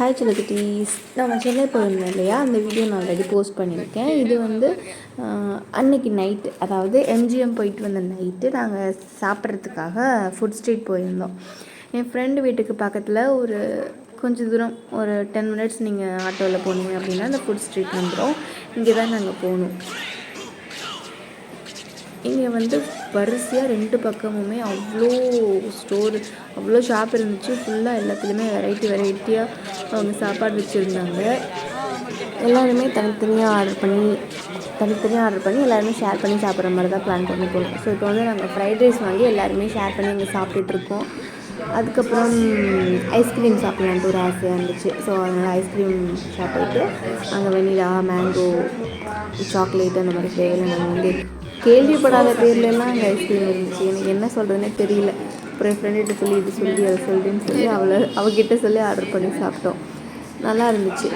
Hi சிலகுட்டீஸ் நான் சென்னை போயிருந்தேன் இல்லையா? அந்த வீடியோ நான் ஆல்ரெடி போஸ்ட் பண்ணியிருக்கேன். இது வந்து அன்னைக்கு நைட்டு அதாவது எம்ஜிஎம் போயிட்டு வந்த நைட்டு நாங்கள் சாப்பிட்றதுக்காக ஃபுட் ஸ்ட்ரீட் போயிருந்தோம். என் ஃப்ரெண்டு வீட்டுக்கு பக்கத்தில் ஒரு கொஞ்சம் தூரம் ஒரு டென் மினிட்ஸ் நீங்கள் ஆட்டோவில் போனீங்க அப்படின்னா அந்த ஃபுட் ஸ்ட்ரீட் வந்துடும் இங்கே தான் நாங்கள் போகணும் இங்கே வந்து வரிசையாக ரெண்டு பக்கமுமே அவ்வளோ ஸ்டோர் அவ்வளோ ஷாப் இருந்துச்சு. ஃபுல்லாக எல்லாத்துலேயுமே வெரைட்டி வெரைட்டியாக அவங்க சாப்பாடு வச்சுருந்தாங்க. எல்லாருமே தனித்தனியாக ஆர்டர் பண்ணி தனித்தனியாக ஆர்டர் பண்ணி எல்லாருமே ஷேர் பண்ணி சாப்பிட்ற மாதிரி தான் பிளான் பண்ணி போனோம். ஸோ இப்போ வந்து நாங்கள் ஃப்ரைட் ரைஸ் வாங்கி எல்லாருமே ஷேர் பண்ணி அங்கே சாப்பிட்டுட்ருக்கோம் அதுக்கப்புறம் ஐஸ்கிரீம் சாப்பிட்லான்ட்டு ஒரு ஆசையாக இருந்துச்சு. ஸோ அதனால் ஐஸ்கிரீம் ஷாப் அங்கே வெனிலா மேங்கோ சாக்லேட் அந்த மாதிரி ஃப்ளேவர் நாங்கள் வந்து கேள்விப்படாத பேர்லலாம் அங்கே ஐஸ்கிரீம் இருந்துச்சு எனக்கு என்ன சொல்கிறதுனே தெரியல. அப்புறம் என் ஃப்ரெண்டுகிட்ட சொல்லி இது சொல்லி அதை சொல்லிட்டுன்னு சொல்லி அவளை அவகிட்ட சொல்லி ஆர்டர் பண்ணி சாப்பிட்டோம். நல்லா இருந்துச்சு.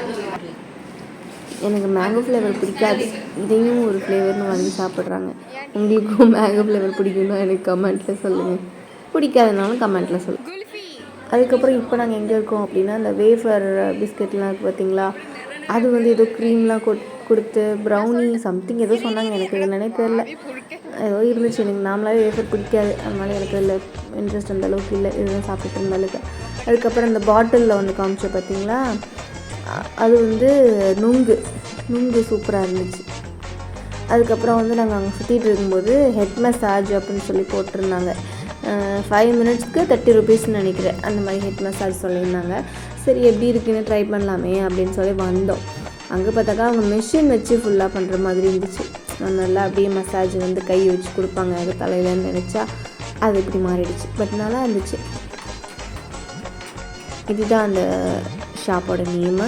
எனக்கு மேங்கோ ஃப்ளேவர் பிடிக்காது. இதையும் ஒரு ஃப்ளேவர்னு வாங்கி சாப்பிட்றாங்க. உங்களுக்கும் மேங்கோ ஃப்ளேவர் பிடிக்கும்னா எனக்கு கமெண்ட்டில் சொல்லுங்கள் பிடிக்காதனாலும் கமெண்ட்டில் சொல்லுங்கள் அதுக்கப்புறம் இப்போ நாங்கள் எங்கே இருக்கோம் அப்படின்னா அந்த வேஃபர் பிஸ்கெட்லாம் இருக்குது பார்த்தீங்களா அது வந்து ஏதோ க்ரீம்லாம் கொட் கொடுத்து ப்ரௌனி சம்திங் ஏதோ சொன்னாங்க எனக்கு என்னன்னே தெரில ஏதோ இருந்துச்சு எனக்கு நாமளாவே வேஃபர் பிடிக்காது அதனால எனக்கு இல்லை இன்ட்ரெஸ்ட் அந்த அளவுக்கு இல்லை. இதுதான் சாப்பிட்டுட்டு இருந்த அளவுக்கு. அதுக்கப்புறம் அந்த பாட்டிலில் வந்து காமிச்சோம் பார்த்தீங்களா அது வந்து நுங்கு. நுங்கு சூப்பராக இருந்துச்சு. அதுக்கப்புறம் வந்து நாங்கள் அங்கே சுற்றிட்டு இருக்கும்போது ஹெட் மசாஜ் அப்படின்னு சொல்லி போட்டிருந்தாங்க. ஃபைவ் மினிட்ஸ்க்கு தேர்ட்டி ருபீஸ்னு நினைக்கிறேன். அந்த மாதிரி ஹெட் மசாஜ் சொல்லியிருந்தாங்க. சரி எப்படி இருக்குன்னு ட்ரை பண்ணலாமே அப்படின்னு சொல்லி வந்தோம். அங்கே பார்த்தாக்கா அவங்க மிஷின் வச்சு ஃபுல்லாக பண்ணுற மாதிரி இருந்துச்சு. நல்லா அப்படியே மசாஜ் வந்து கை வச்சு கொடுப்பாங்க அது தலையிலன்னு நினச்சா அது இப்படி மாறிடுச்சு. பட் நல்லா இருந்துச்சு. இதுதான் அந்த ஷாப்போட நேமு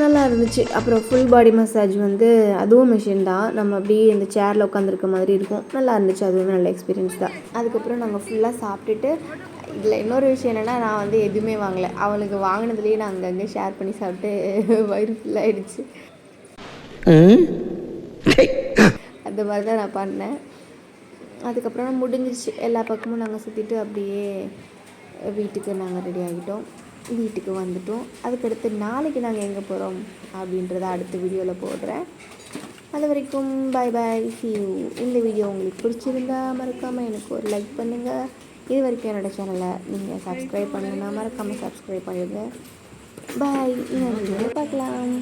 நல்லா இருந்துச்சு. அப்புறம் ஃபுல் பாடி மசாஜ் வந்து அதுவும் மிஷின் தான். நம்ம அப்படியே இந்த சேரில் உட்காந்துருக்க மாதிரி இருக்கும். நல்லா இருந்துச்சு. அதுவும் நல்ல எக்ஸ்பீரியன்ஸ் தான். அதுக்கப்புறம் நாங்கள் ஃபுல்லாக சாப்பிட்டுட்டு இதில் இன்னொரு விஷயம் என்னென்னா நான் வந்து எதுவுமே வாங்கலை. அவளுக்கு வாங்கினதுலேயே நான் அங்கங்கே ஷேர் பண்ணி சாப்பிட்டு வயிறு ஃபுல்லாகிடுச்சு அந்த மாதிரி தான் நான் பண்ணேன். அதுக்கப்புறம் முடிஞ்சிருச்சு எல்லா பக்கமும் நாங்கள் சுற்றிட்டு அப்படியே வீட்டுக்கு நாங்கள் ரெடி ஆகிட்டோம். வீட்டுக்கு வந்துட்டோம். அதுக்கடுத்து நாளைக்கு நாங்கள் எங்கே போகிறோம் அப்படின்றத அடுத்த வீடியோவில் போடுறேன். அது வரைக்கும் பை பாய் see இந்த வீடியோ உங்களுக்கு பிடிச்சிருந்தா மறக்காமல் எனக்கு ஒரு லைக் பண்ணுங்கள் இது வரைக்கும் என்னோடய சேனலை நீங்கள் சப்ஸ்கிரைப் பண்ணுங்கன்னா மறக்காமல் சப்ஸ்கிரைப் பண்ணிடுங்க. பாய் இன்னொரு வீடியோ பார்க்கலாம்.